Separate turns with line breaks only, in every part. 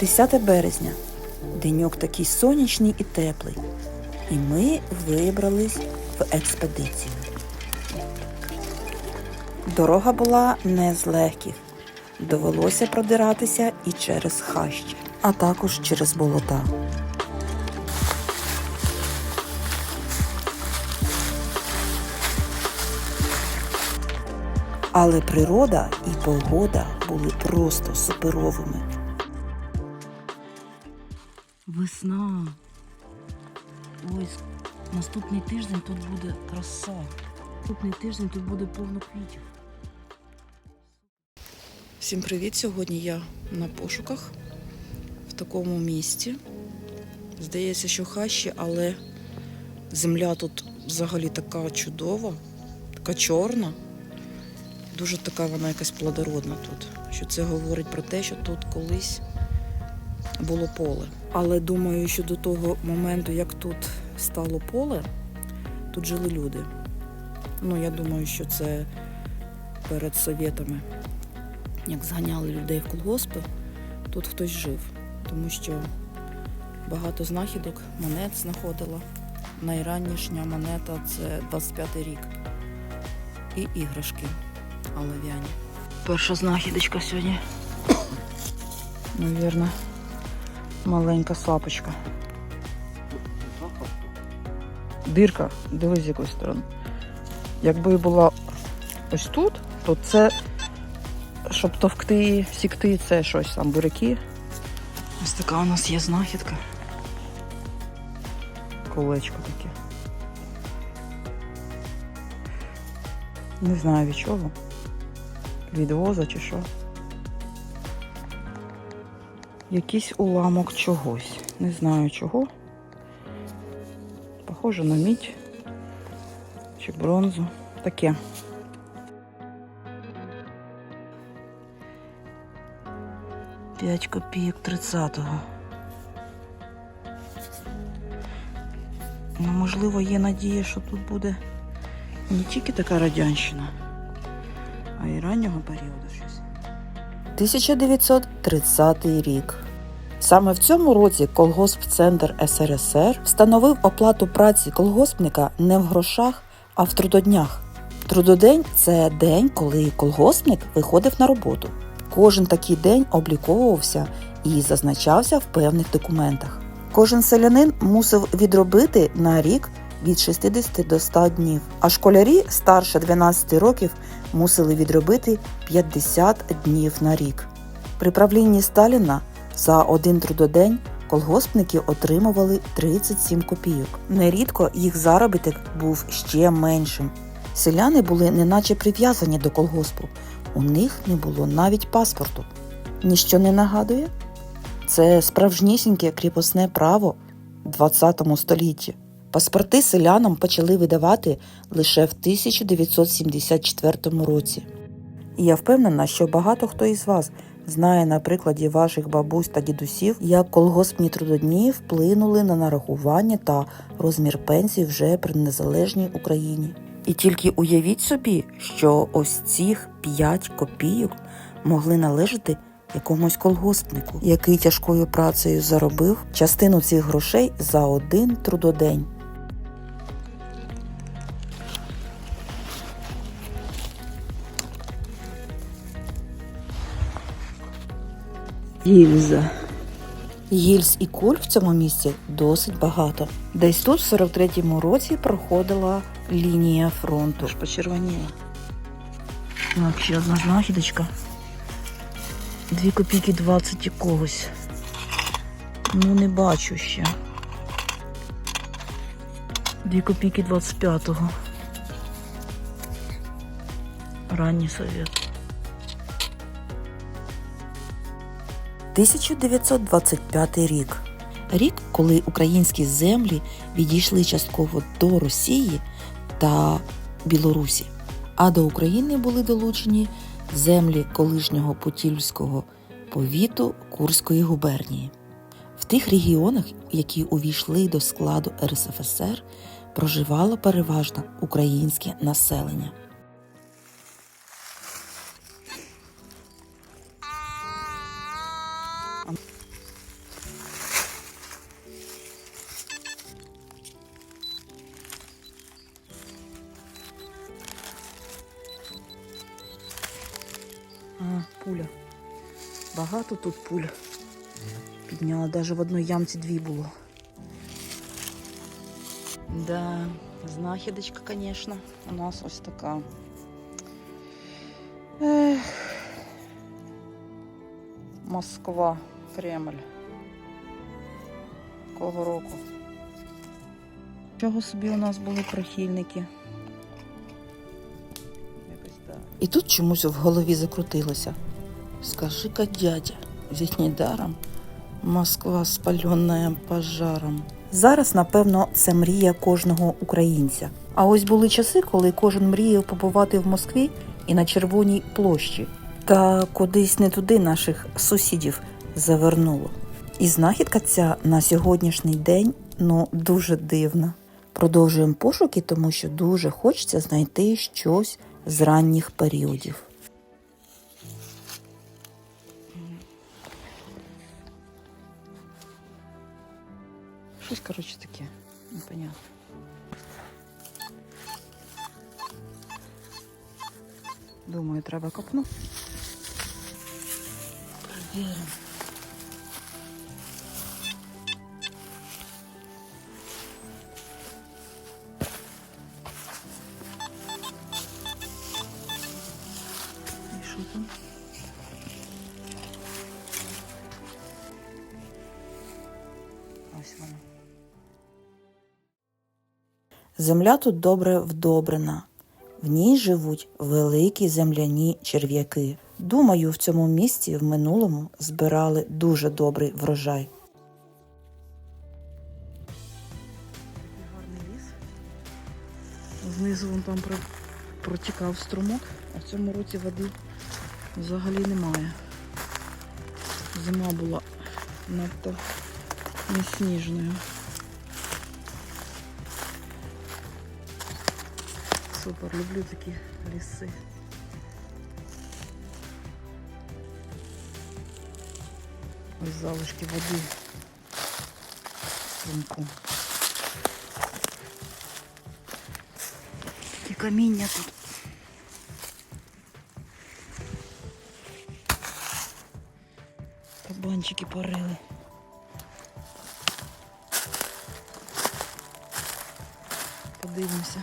Десяте березня. Деньок такий сонячний і теплий. І ми вибрались в експедицію. Дорога була не з легких. Довелося продиратися і через хащі, а також через болота. Але природа і погода були просто суперовими. Весна. Ось наступний тиждень тут буде краса. Наступний тиждень тут буде повно квітів. Всім привіт! Сьогодні я на пошуках в такому місці. Здається, що хащі, але земля тут взагалі така чудова, така чорна. Дуже така вона якась плодородна тут. Що це говорить про те, що тут колись було поле. Але думаю, що до того моменту, як тут стало поле, тут жили люди. Ну, я думаю, що це перед совєтами, як зганяли людей в колгоспи, тут хтось жив. Тому що багато знахідок, монет знаходила. Найранішня монета це 25-й рік. І іграшки олов'яні. Перша знахідочка сьогодні. Навірно, маленька сапочка. Дирка, дивись з якої сторони. Якби була ось тут, то це, щоб товкти, сікти, це щось там, буряки. Ось така у нас є знахідка. Колечко таке. Не знаю від чого. Від воза чи що. Якийсь уламок чогось. Не знаю чого. Похоже на мідь чи бронзу. Таке. П'ять копійок 30-го. Ну, можливо, є надія, що тут буде не тільки така радянщина, а й раннього періоду щось. 1930 рік. Саме в цьому році колгоспцентр СРСР встановив оплату праці колгоспника не в грошах, а в трудоднях. Трудодень це день, коли колгоспник виходив на роботу. Кожен такий день обліковувався і зазначався в певних документах. Кожен селянин мусив відробити на рік від 60 до 100 днів, а школярі старше 12 років мусили відробити 50 днів на рік. При правлінні Сталіна за один трудодень колгоспники отримували 37 копійок. Нерідко їх заробіток був ще меншим. Селяни були неначе прив'язані до колгоспу. У них не було навіть паспорту. Ніщо не нагадує? Це справжнісіньке кріпосне право в 20 столітті. Паспорти селянам почали видавати лише в 1974 році. І я впевнена, що багато хто із вас знає на прикладі ваших бабусь та дідусів, як колгоспні трудодні вплинули на нарахування та розмір пенсій вже при незалежній Україні. І тільки уявіть собі, що ось цих 5 копійок могли належати якомусь колгоспнику, який тяжкою працею заробив частину цих грошей за один трудодень. Гільза. Гільз і куль в цьому місці досить багато. Десь тут, в 43-му році, проходила лінія фронту. Аж почервоніла. Так, ще одна знахідочка. Дві копійки 20 якогось. Ну, не бачу ще. Дві копійки 25-го. Ранній совет. 1925 рік. Рік, коли українські землі відійшли частково до Росії та Білорусі, а до України були долучені землі колишнього Путільського повіту Курської губернії. В тих регіонах, які увійшли до складу РСФСР, проживало переважно українське населення. А, пуля. Багато тут пуль. Підняла, навіть в одній ямці дві було. Да, знахідочка, звісно, у нас ось така. Ех. Москва, Кремль. Кого року? Чого собі у нас були прихильники? І тут чомусь в голові закрутилося. Скажи-ка, дядя, ведь недаром Москва спаленная пожаром. Зараз, напевно, це мрія кожного українця. А ось були часи, коли кожен мріяв побувати в Москві і на Червоній площі. Та кудись не туди наших сусідів завернуло. І знахідка ця на сьогоднішній день ну дуже дивна. Продовжуємо пошуки, тому що дуже хочеться знайти щось з ранніх періодів. Щось, коротше, таке, непонятно. Думаю, треба копну. Перевіримо. Ось воно. Земля тут добре вдобрена. В ній живуть великі земляні черв'яки. Думаю, в цьому місці в минулому збирали дуже добрий врожай. Гарний ліс. Знизу вон там протікав струмок, а в цьому році води взагалі немає. Зима була надто несніжною. Супер, люблю такі ліси. Ось залишки води в струмку. Такі каміння тут. Кабанчики порили. Подивимося.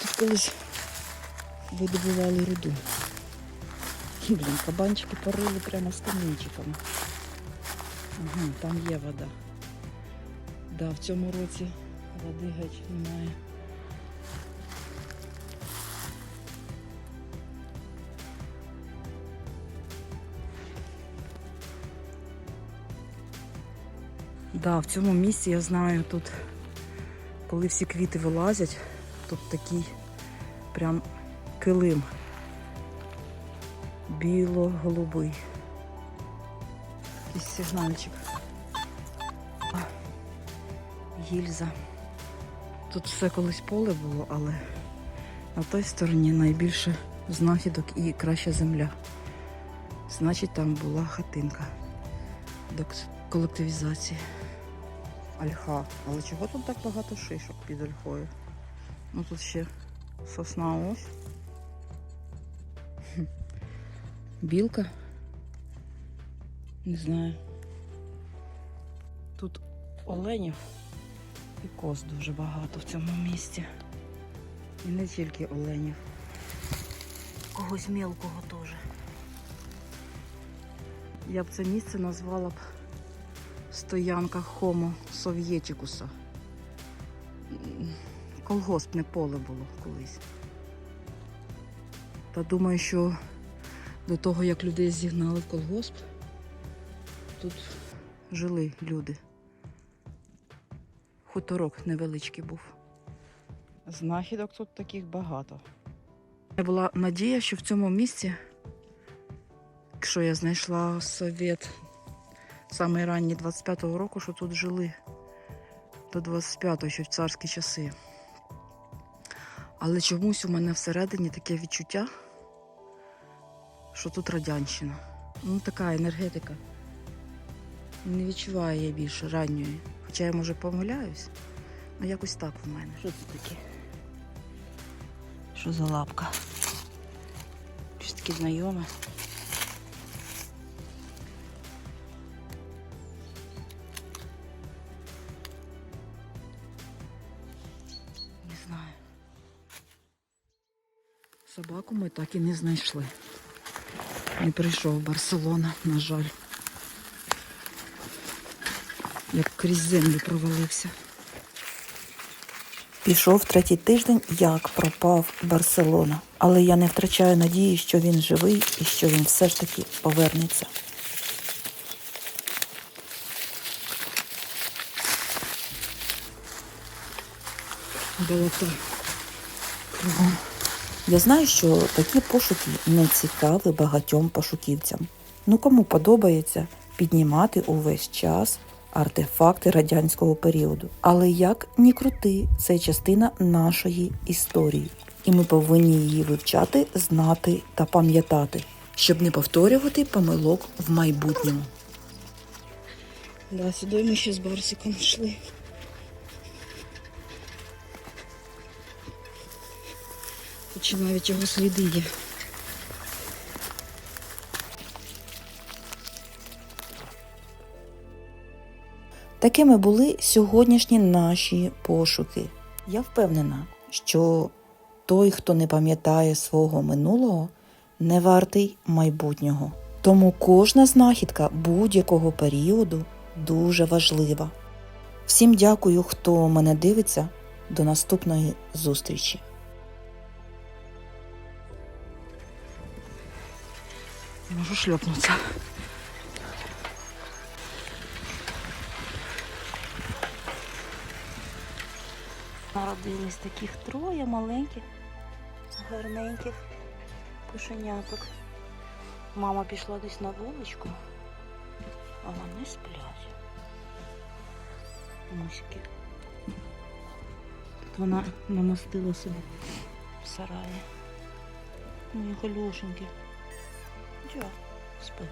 Тут колись видобували руду. Блін, кабанчики порили прямо з камінчиками. Ага, там є вода. Да, в цьому році води геть немає. Да, в цьому місці я знаю тут, коли всі квіти вилазять, тут такий прям килим біло-голубий. Якийсь сигнальчик. Гільза. Тут все колись поле було, але на той стороні найбільше знахідок і краща земля. Значить, там була хатинка до колективізації. Ольха. Але чого тут так багато шишок під ольхою? Ну тут ще сосна ось. Білка. Не знаю. Тут оленів і коз дуже багато в цьому місті. І не тільки оленів. Когось мелкого теж. Я б це місце назвала б стоянка Homo Совєтікуса. Колгоспне поле було колись. Та думаю, що до того, як людей зігнали в колгосп, тут жили люди. Хуторок невеличкий був. Знахідок тут таких багато. Мене була надія, що в цьому місці, якщо я знайшла совєт саме ранні 25-го року, що тут жили до 25-го, ще в царські часи. Але чомусь у мене всередині таке відчуття, що тут радянщина. Ну, така енергетика. Не відчуваю я більше ранньої. Хоча я може помиляюсь, але якось так в мене. Що це таке? Що за лапка? Щось таке знайоме. Собаку ми так і не знайшли. Не прийшов Барселона, на жаль. Як крізь землю провалився. Пішов третій тиждень, як пропав Барселона. Але я не втрачаю надії, що він живий і що він все ж таки повернеться. Болото. Кругом. Я знаю, що такі пошуки не цікаві багатьом пошуківцям. Ну кому подобається піднімати увесь час артефакти радянського періоду. Але як ні крути, це частина нашої історії, і ми повинні її вивчати, знати та пам'ятати, щоб не повторювати помилок в майбутньому. Да, сюди ми ще з Барсиком йшли. Ще навіть його сліди є. Такими були сьогоднішні наші пошуки. Я впевнена, що той, хто не пам'ятає свого минулого, не вартий майбутнього. Тому кожна знахідка будь-якого періоду дуже важлива. Всім дякую, хто мене дивиться. До наступної зустрічі. Можу шльопнутися. Народились таких троє маленьких, гарненьких пушеняток. Мама пішла десь на вуличку, а вони сплять. Муськи. Тут вона намостила собі в сараї. Мої голюшеньки. Чого? Спи.